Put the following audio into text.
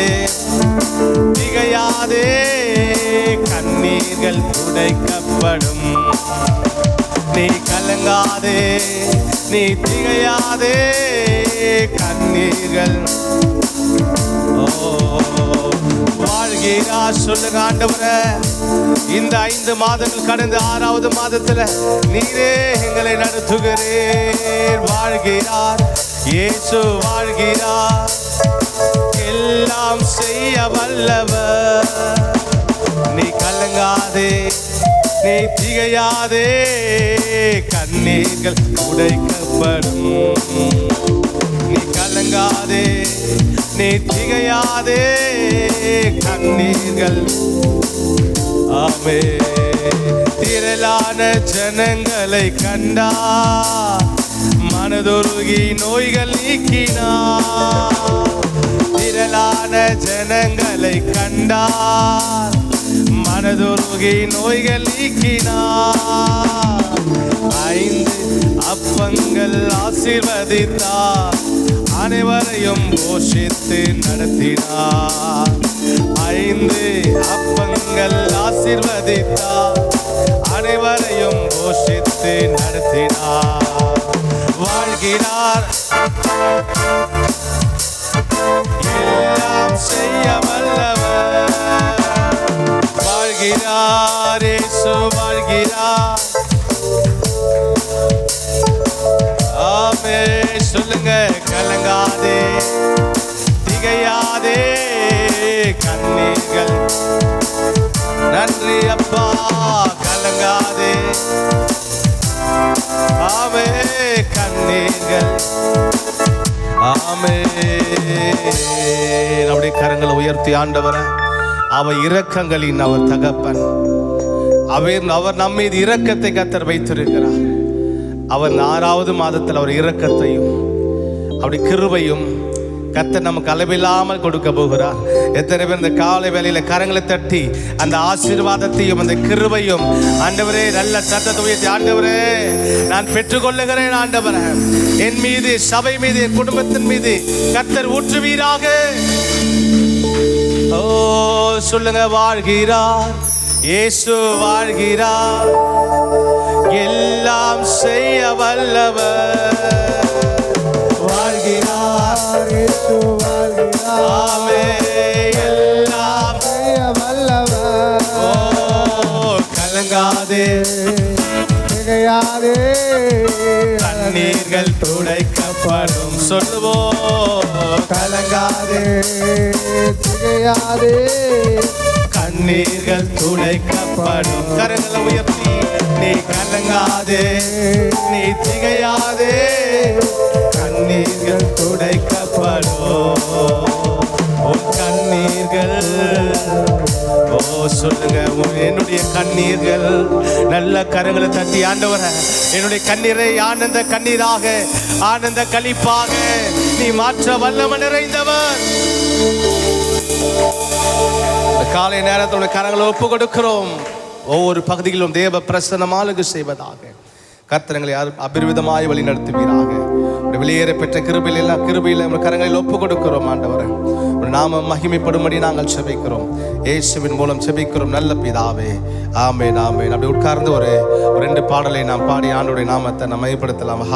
கலங்காதே திகையாதே கண்ணீர்கள் துடைக்கப்படும் நீ கலங்காதே நீ திகையாதே கண்ணீர்கள். வாழ்கிறா சொல்லுங்க ஆண்டவரே. இந்த ஐந்து மாதங்கள் கடந்த ஆறாவது மாதத்துல நீரே எங்களை நடத்துகிறேன் வாழ்கிறார் இயேசு வாழ்கிறார். எல்லாம் செய்ய வல்லவர். நீ கலங்காதே நீ திகையாதே. கண்ணீர்கள் உடைக்கப்படும். நீ கலங்காதே நீ திகையாதே. கண்ணீர்கள் ஆமே. திரளான ஜனங்களை கண்டா மனதுருகி நோய்கள் நீக்கினா ஜனங்களை கண்டார். மனதுருகி நோய்கள் நீக்கினார். ஐந்து அப்பங்கள் ஆசிர்வதித்தார். அனைவரையும் போஷித்து நடத்தினார். ஐந்து அப்பங்கள் ஆசிர்வதித்தார். அனைவரையும் போஷித்து நடத்தினார். வாழ்கிறார். வாழ்கிறார் இயேசு வாழ்கிறார் ஆமே சொல்லுங்க கலங்காதே திகையாதே கண்ணீர்கள் நன்றி அப்பா கலங்காதே ஆமே கண்ணீர்கள் ஆமே நம்முடைய கரங்களை உயர்த்தி ஆண்டவரை அவர் இரக்கங்களின் அவர் தகப்பன். அவர் அவர் நம்ம மீது இரக்கத்தை கத்தர் வைத்திருக்கிறார். அவர் ஆறாவது மாதத்தில் அவர் இரக்கத்தையும் அவருடைய கிருபையும் கத்தர் நமக்கு அளவில்லாமல் கொடுக்க போகிறார். எத்தனை பேர் இந்த காலை வேலையில் கரங்களை தட்டி அந்த ஆசீர்வாதத்தையும் அந்த கிருபையும் ஆண்டவரே நல்ல சத்தத்தை உயர்த்தி ஆண்டவரே நான் பெற்றுக்கொள்ளுகிறேன் ஆண்டவரே. என் மீது சபை மீது என் குடும்பத்தின் மீது கத்தர் ஊற்றுவீராக. ஓ சொல்லுங்க வாழ்கிறார் இயேசு வாழ்கிறார் எல்லாம் செய்ய வல்லவர் வாழ்கிறார் இயேசு வாழ்கிறார். ஆமே எல்லாம் செய்ய வல்லவர். ஓ கலங்காதே திகையாதே. கண்ணீர்கள் துடைக்கப்படும். சொல்லுவோம். கலங்காதே திகையாதே. கண்ணீர்கள் துடைக்கப்படும். கரங்களை உயர்த்தி நீ கலங்காதே நீ திகையாதே. சொல்லுங்க. என்னுடைய கண்ணீர்கள் நல்ல கரங்களை தட்டி ஆண்டவர என்னுடைய கண்ணீரை ஆனந்த கண்ணீராக ஆனந்த களிப்பாக நீ மாற்ற வல்லம நிறைந்தவர். காலை நேரத்தோட கரங்களை ஒப்பு கொடுக்கிறோம் ஒவ்வொரு பகுதியிலும் தேவ பிரசனமாளுக்கு செய்வதாக. கத்திரங்களை அபிர்விதமாய் வழி நடத்துவீராக வெளியேற பெற்ற கிருபையில் எல்லாம் கிருபையில் உங்கள் கரங்களில் ஒப்பு கொடுக்கிறோம் ஆண்டவர். ஒரு நாம மகிமைப்படும்படி நாங்கள் செபிக்கிறோம். இயேசுவின் மூலம் செபிக்கிறோம் நல்ல பிதாவே. ஆமே நாமே அப்படி உட்கார்ந்து ஒரு ரெண்டு பாடலை நாம் பாடி ஆண்டுடைய நாமத்தை நம்ம மையப்படுத்தலாம்.